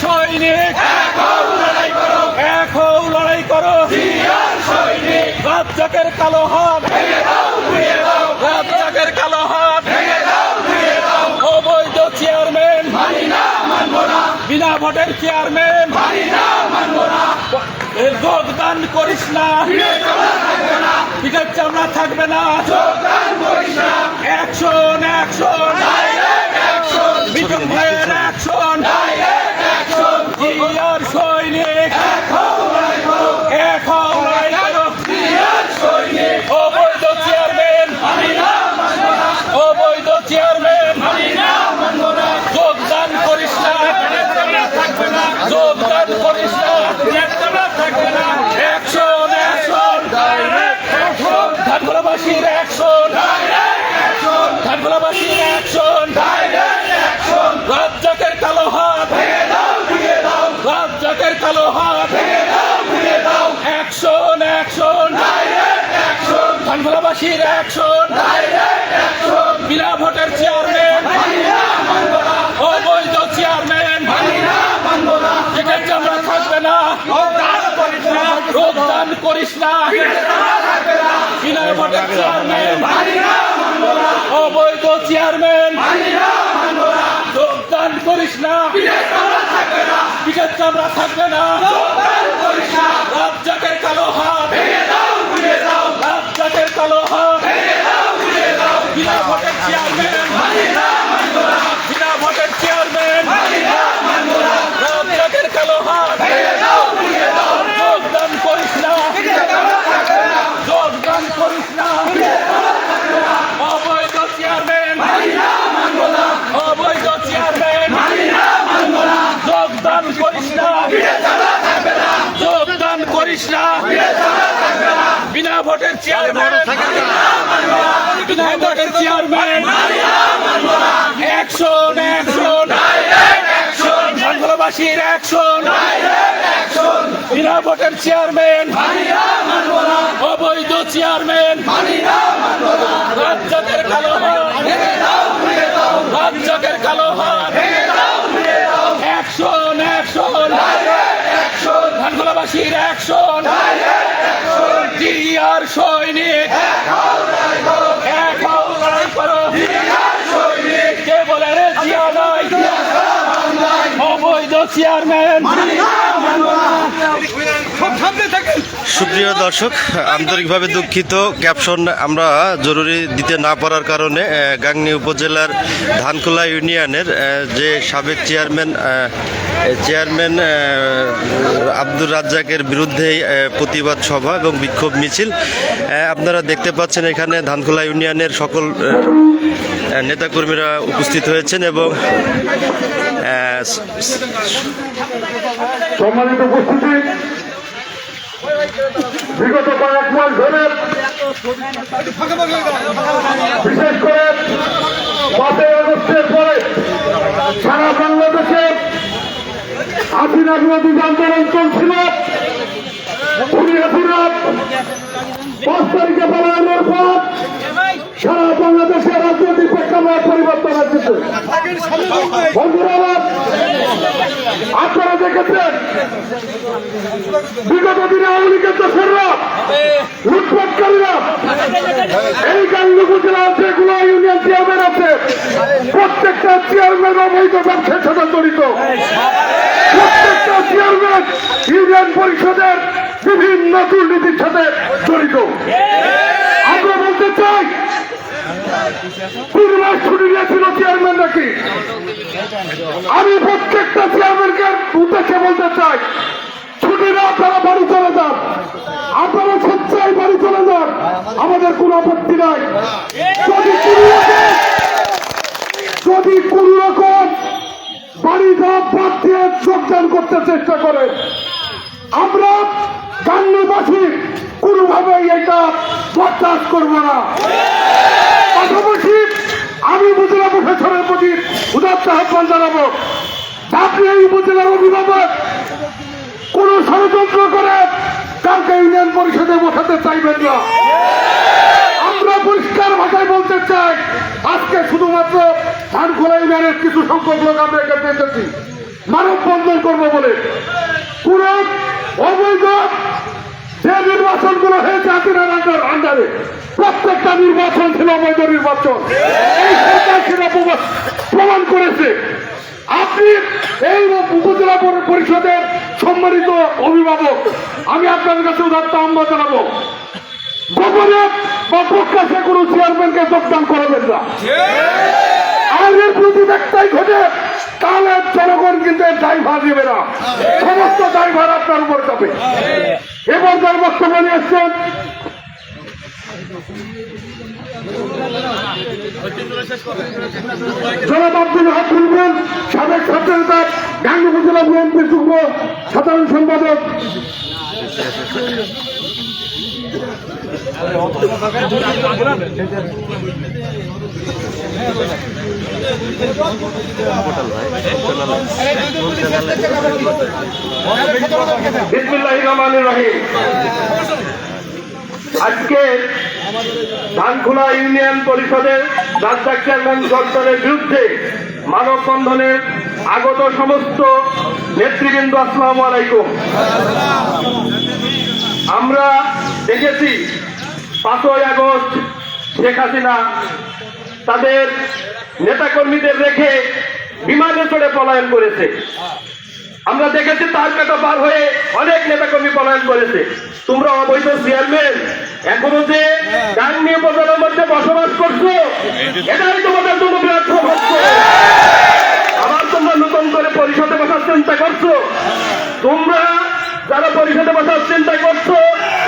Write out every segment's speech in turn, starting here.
সৈনিক। হও লড়াই করো। রাজ্জাকের কালো হাত। রাজ্জাকের কালো হাত। অবৈধ চেয়ারম্যান। বিনা ভোটের চেয়ারম্যান। যোগদান করিস না। পিঠের চামড়া থাকবে না। অ্যাকশন অ্যাকশন যোগদান করিস না। অ্যাকশন অ্যাকশন ধানগোলাবাসীর অ্যাকশন ধানগোলাবাসীর অ্যাকশন রাজ্জাকের কালো হাত। রাজ্জাকের কালো হাত। অ্যাকশন অ্যাকশন ধানগোলাবাসীর অ্যাকশন বিনা ভোটের চেয়ারম্যান অবৈধ চেয়ারম্যান টিকিট চামড়া থাকবে না যোগদান করিস না বিনা ভোটের চেয়ারম্যান অবৈধ চেয়ারম্যান যোগদান করিস না বিশেষ চামড়া থাকবে না রাজ্জাকের কালো হাত রাজ্জাকের কালো হাত বিনা ভোটের চেয়ারম্যান বিনা ভোটের চেয়ারম্যান রাজ্জাকের কালো হাত যোগদান করিস না যোগদান করিস না অবৈধ চেয়ারম্যান অবৈধ চেয়ারম্যান যোগদান করিস না যোগদান করিস না বিনা ভোটের চেয়ারম্যান অ্যাকশন অ্যাকশন বাংলাবাসীর অ্যাকশন বিনা চেয়ারম্যান অবৈধ চেয়ারম্যান রাজ্যকের কালো হাত রাজ্যকের কালো হাত সুপ্রিয় দর্শক, আন্তরিকভাবে দুঃখিত। ক্যাপশন আমরা জরুরি দিতে না পারার কারণে গাংনী উপজেলার ধানকুলা ইউনিয়নের যে সাবেক চেয়ারম্যান চেয়ারম্যান আব্দুর রাজ্জাকের বিরুদ্ধে প্রতিবাদ সভা এবং বিক্ষোভ মিছিল। আপনারা দেখতে পাচ্ছেন এখানে ধানকুলা ইউনিয়নের সকল নেতাকর্মীরা উপস্থিত হয়েছেন এবং সম্মানিত বিগত কয়েক মাস ধরে বিশেষ করে পরে সারা বাংলাদেশে হাসিনা বিরোধী আন্দোলন চলছিল খুনি হাসিনা পাঁচ তারিখে পালানোর পর সারা বাংলাদেশে রাজনৈতিক প্রেক্ষাপট পরিবর্তন আসছে। বন্ধুরা আপনারা দেখেছেন, বিগত দিনে আওয়ামী লীগের দোসররা লুটপাটকারীরা, এই গাঙ্গু উপজেলার যেগুলো ইউনিয়ন চেয়ারম্যান আছে, প্রত্যেকটা চেয়ারম্যান অবৈধ ব্যবসার সাথে জড়িত। প্রত্যেকটা চেয়ারম্যান ইউনিয়ন পরিষদের বিভিন্ন দুর্নীতির সাথে জড়িত। ছুটি দিয়েছিল চেয়ারম্যান নাকি? আমি প্রত্যেকটা চেয়ারম্যানকে উদ্দেশ্যে বলতে চাই, ছুটি না আপনারা বাড়ি চলে যান। আপনারা স্বেচ্ছায় বাড়ি চলে যান। আমাদের কোনো আপত্তি নাই। যদি যদি কোন রকম বাড়ি যাওয়া বাদ দিয়ে যোগদান করতে চেষ্টা করে, আমরা গান্নীবাসী কোনোভাবেই এটা বরদাস্ত করব না। পাশাপাশি আমি উপজেলা প্রশাসনের প্রতি উদাত্ত আহ্বান জানাব। আপনি এই উপজেলার অভিভাবক। কোন ষড়যন্ত্র করে কাউকে ইউনিয়ন পরিষদে বসাতে চাইবেন না। আমরা পরিষ্কার ভাষায় বলতে চাই, আজকে শুধুমাত্র ধানখোলা ইউনিয়নের কিছু সংখ্যক লোক আমরা এখানে এসেছি মানববন্ধন করব বলে। কোন অবৈধ যে নির্বাচনগুলো হয়েছে হাসিনার আন্ডার আন্ডারে প্রত্যেকটা নির্বাচন ছিল অবৈধ নির্বাচন। এই সরকার সেটা প্রমা- প্রমাণ করেছে। আপনি এই উপজেলা পরি- পরিষদের সম্মানিত অভিভাবক আমি আপনাদের কাছে উদাত্ত আহ্বান জানাব। গোপনে বা প্রকাশে কোনো চেয়ারম্যানকে যোগদান করাবেন না। আর এর প্রতি একটাই ঘটে তাহলে জনগণ কিন্তু ড্রাইভার নেবে না। সমস্ত ড্রাইভার আপনার উপর যাবে এবার যার বক্তব্য নিয়ে এসছেন জনাব আব্দুল হাত ফুলবেন সাবেক ছাত্র নেতা গাঙ্গ উপজেলা বিএনপি যুগ্ম সাধারণ সম্পাদক। আজকে ধানখোলা ইউনিয়ন পরিষদের রাজ্জাক চেয়ারম্যান সরকারের বিরুদ্ধে মানববন্ধনে আগত সমস্ত নেতৃবৃন্দ আসসালামু আলাইকুম। আমরা দেখেছি, পাঁচই আগস্ট শেখ হাসিনা তাদের নেতাকর্মীদের রেখে বিমানে চড়ে পলায়ন করেছে। আমরা দেখেছি, তার কাটা পার হয়ে অনেক নেতাকর্মী পলায়ন করেছে। তোমরা অবৈধ চেয়ারম্যান, এখনও যে গান নিয়ে প্রচারের মধ্যে বসবাস করছ, এটাই তোমাদের জন্য হচ্ছে আবার তোমরা নতুন করে পরিষদে বসার চিন্তা করছ। তোমরা যারা পরিষদে বসার চিন্তা করছ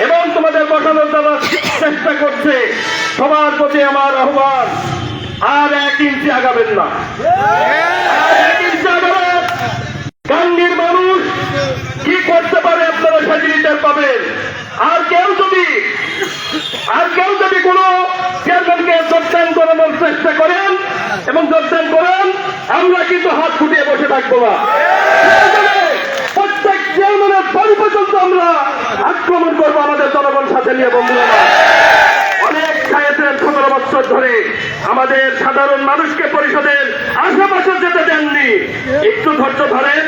এবং তোমাদের বসানোর যারা চেষ্টা করছে, সবার প্রতি আমার আহ্বান, আর এক ইঞ্চি আগাবেন না। গান্ধীর মানুষ কি করতে পারে আপনারা সেটি পাবেন। আর কেউ যদি, আর কেউ যদি কোনো চেয়ারম্যানকে যোগদান করানোর চেষ্টা করেন এবং যোগদান করেন, আমরা কিন্তু হাত ফুটিয়ে বসে থাকব না প্রয়োজনে প্রত্যেক চেয়ারম্যানের বাড়ি পর্যন্ত আমরা আক্রমণ করব আমাদের জনগণ সাথে নিয়ে, বন্ধুরা। অনেক সাহেবের সতেরো বছর ধরে আমাদের সাধারণ মানুষকে পরিষদের আশেপাশে যেতে দেননি। একটু ধৈর্য ধরেন,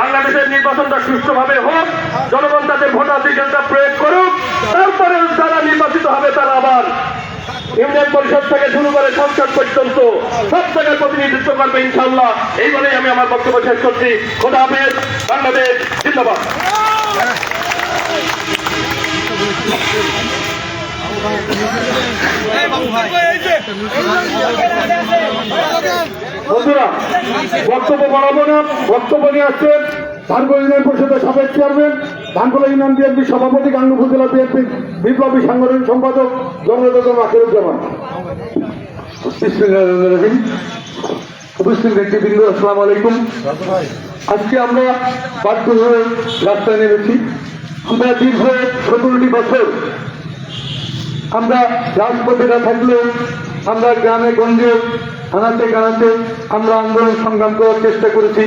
বাংলাদেশের নির্বাচনটা সুষ্ঠুভাবে হোক, জনগণ তাদের ভোটাধিকারটা প্রয়োগ করুক, তারপরে যারা নির্বাচিত হবে তারা আবার ইউনিয়ন পরিষদ থেকে শুরু করে সংসদ পর্যন্ত সব জায়গায় প্রতিনিধিত্ব করবে ইনশাল্লাহ এই বলেই আমি আমার বক্তব্য শেষ করছি। খোদা হাফেজ, বাংলাদেশ, জিন্দাবাদ। বন্ধুরা, বক্তব্য বাড়াবো না। বক্তব্য নিয়ে আসছেন ধানকোলা ইউনিয়ন পরিষদের সাবেক চেয়ারম্যান ধানকোলা ইউনিয়ন সভাপতি গাঙ্গ উপজেলা বিএনপি বিপ্লবী সাংগঠনিক সম্পাদক জননেতা আখিরুজ্জামান আসসালামু আলাইকুম। আজকে আমরা বাধ্য রাস্তায় নেমেছি। আমরা দীর্ঘ সতেরোটি বছর আমরা রাজপথে না থাকলেও আমরা গ্রামে, গঞ্জে আনাতে গানাতে আমরা আন্দোলন সংগ্রাম করার চেষ্টা করেছি।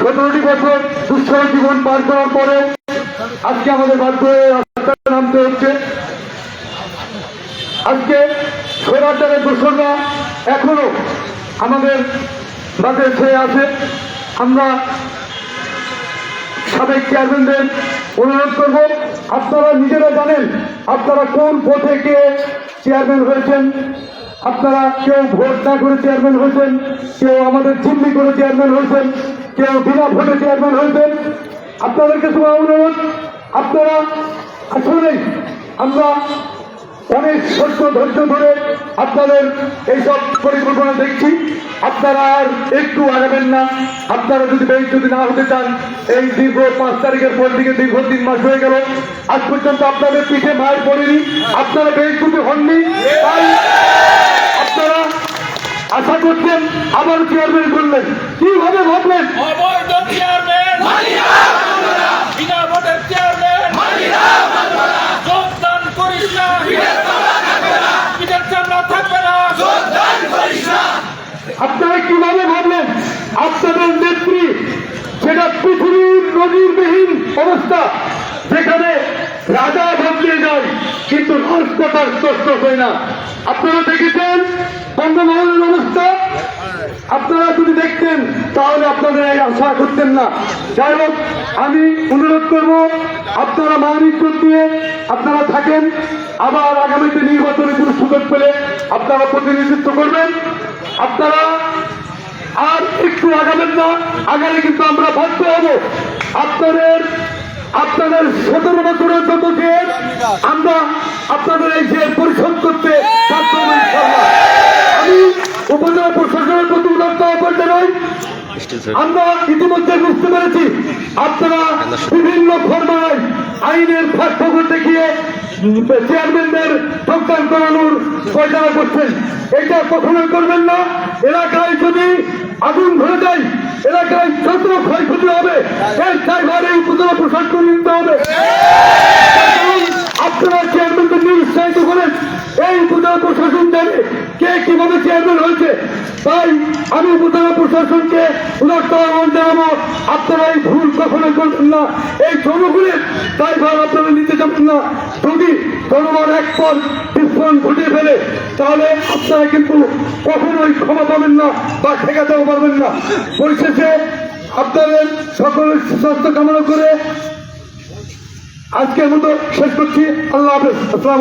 সতেরোটি বছর দুঃসহ জীবন পার করার পরে আজকে আমাদের বাধ্য হয়ে রাস্তায় নামতে হচ্ছে। আজকে স্বৈরাচারের দোষররা এখনও আমাদের মাঝে ছেয়ে আছে। আমরা সাবেক চেয়ারম্যানদের অনুরোধ করব, আপনারা নিজেরা জানেন আপনারা কোন ভোটে কে চেয়ারম্যান হয়েছেন। আপনারা কেউ ভোট না করে চেয়ারম্যান হয়েছেন, কেউ আমাদের চিমনি করে চেয়ারম্যান হয়েছেন, কেউ বিনা ভোটে চেয়ারম্যান হয়েছেন। আপনাদেরকে শুভ অনুরোধ, আপনারা আসলে আমরা অনেক সহ্য ধৈর্য ধরে আপনাদের এইসব পরিকল্পনা দেখছি। আপনারা আর একটু আগাবেন না। আপনারা যদি বেশ যদি না হতে চান এই দীর্ঘ পাঁচ তারিখের পর দিকে দীর্ঘ তিন মাস হয়ে গেল। আজ পর্যন্ত আপনাদের পিঠে মার পড়েনি আপনারা বেশ যদি হননি। তাই আপনারা আশা করছেন আবার চেয়ারম্যান করলেন। কীভাবে ভাবলেন? চেয়ারম্যান বিনা ভোটের চেয়ারম্যান যোগদান করিস না পিঠের চামড়া থাকবে না আপনারা কীভাবে ভাবলেন আপনাদের নেত্রী সেটা পৃথিবীর নজিরবিহীন অবস্থা যেখানে রাজা বদলে যায় কিন্তু রাজকথার হয় না। আপনারা দেখেছেন বঙ্গভবনের অবস্থা? আপনারা যদি দেখতেন, তাহলে আপনাদের এই আশা করতেন না। যাই হোক, আমি অনুরোধ করব, আপনারা মানিক দিয়ে আপনারা থাকেন। আবার আগামীতে নির্বাচনে কোনো সুযোগ পেলে আপনারা প্রতিনিধিত্ব করবেন। আপনারা আর একটু আগাবেন না, আগালে কিন্তু আমরা বাধ্য হব। আপনাদের আপনাদের সতেরো বছরের যত আমরা আপনাদের এই যে পরিশোধ করতে। আমি উপজেলা প্রশাসনের প্রতি উদার্ত আহ্বান আমরা ইতিমধ্যে বুঝতে পেরেছি, আপনারা বিভিন্ন ফর্মায় আইনের পার্থক্য দেখিয়ে চেয়ারম্যানদের যোগদান করানোর পয়সা করছেন। এটা কখনোই করবেন না। এলাকায় যদি আগুন ধরে যায় এলাকায় যত ক্ষয়ক্ষতি হবে, এর ড্রাইভার এই উপজেলা প্রশাসন নিতে হবে। আপনারা চেয়ারম্যানকে নিরুৎসাহিত করেন? এই উপজেলা প্রশাসন জানে কে কীভাবে চেয়ারম্যান হয়েছে? তাই আমি উপজেলা প্রশাসনকে উদার্ত আহ্বান জানাব আপনারা এই ভুল কখনো করবেন না। এই জনগণের দায়ভার আপনারা নিতে যাবেন না। যদি জনগণ এক পর বিস্ফোরণ ঘটিয়ে ফেলে, তাহলে আপনারা কিন্তু কখনোই ক্ষমা পাবেন না বা ঠেকাতেও পারবেন না। পরিশেষে আপনাদের সকলের সুস্বাস্থ্য কামনা করে আজকের মতো শেষ করছি। আল্লাহ হাফেজ। আসসালাম